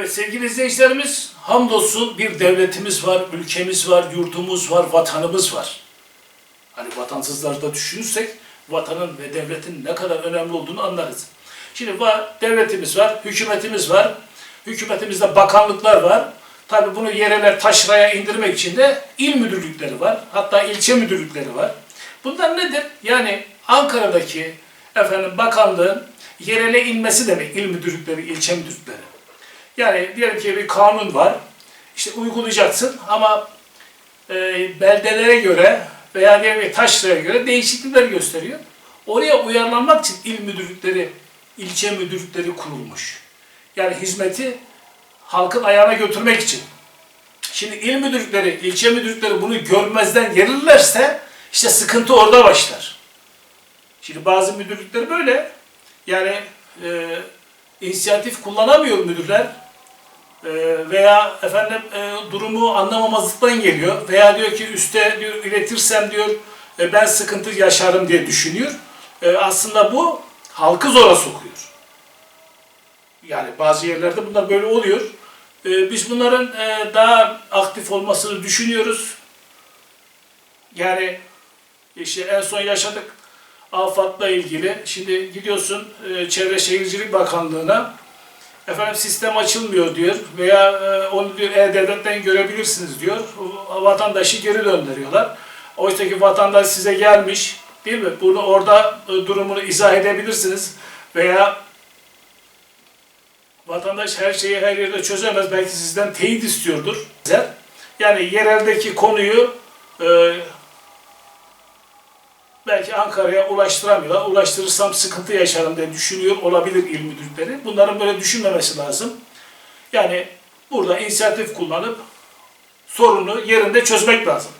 Evet sevgili izleyicilerimiz, hamdolsun bir devletimiz var, ülkemiz var, yurdumuz var, vatanımız var. Hani vatansızları da düşünürsek vatanın ve devletin ne kadar önemli olduğunu anlarız. Şimdi var, devletimiz var, hükümetimiz var, hükümetimizde bakanlıklar var. Tabii bunu yereler taşraya indirmek için de il müdürlükleri var, hatta ilçe müdürlükleri var. Bunlar nedir? Yani Ankara'daki efendim bakanlığın yerele inmesi demek il müdürlükleri, ilçe müdürlükleri. Yani diyelim ki bir kanun var, işte uygulayacaksın ama e, beldelere göre veya diyelim ki taşraya göre değişiklikler gösteriyor. Oraya uyarlanmak için il müdürlükleri, ilçe müdürlükleri kurulmuş. Yani hizmeti halkın ayağına götürmek için. Şimdi il müdürlükleri, ilçe müdürlükleri bunu görmezden gelirlerse işte sıkıntı orada başlar. Şimdi bazı müdürlükler böyle. Yani e, inisiyatif kullanamıyor müdürler. E, veya efendim e, durumu anlamamazlıktan geliyor. Veya diyor ki üste diyor iletirsem diyor e, ben sıkıntı yaşarım diye düşünüyor. E, aslında bu halkı zora sokuyor. Yani bazı yerlerde bunlar böyle oluyor. Biz bunların daha aktif olmasını düşünüyoruz. Yani işte en son yaşadık AFAD'la ilgili. Şimdi gidiyorsun e, Çevre Şehircilik Bakanlığı'na efendim sistem açılmıyor diyor veya e, onu diyor E-Devlet'ten görebilirsiniz diyor. Vatandaşı geri döndürüyorlar. Oysa ki vatandaş size gelmiş değil mi? Bunu orada e, durumunu izah edebilirsiniz veya vatandaş her şeyi her yerde çözemez. Belki sizden teyit istiyordur. Yani yereldeki konuyu e, belki Ankara'ya ulaştıramıyorlar. Ulaştırırsam sıkıntı yaşarım diye düşünüyor olabilir il müdürlükleri. Bunların böyle düşünmemesi lazım. Yani burada inisiyatif kullanıp sorunu yerinde çözmek lazım.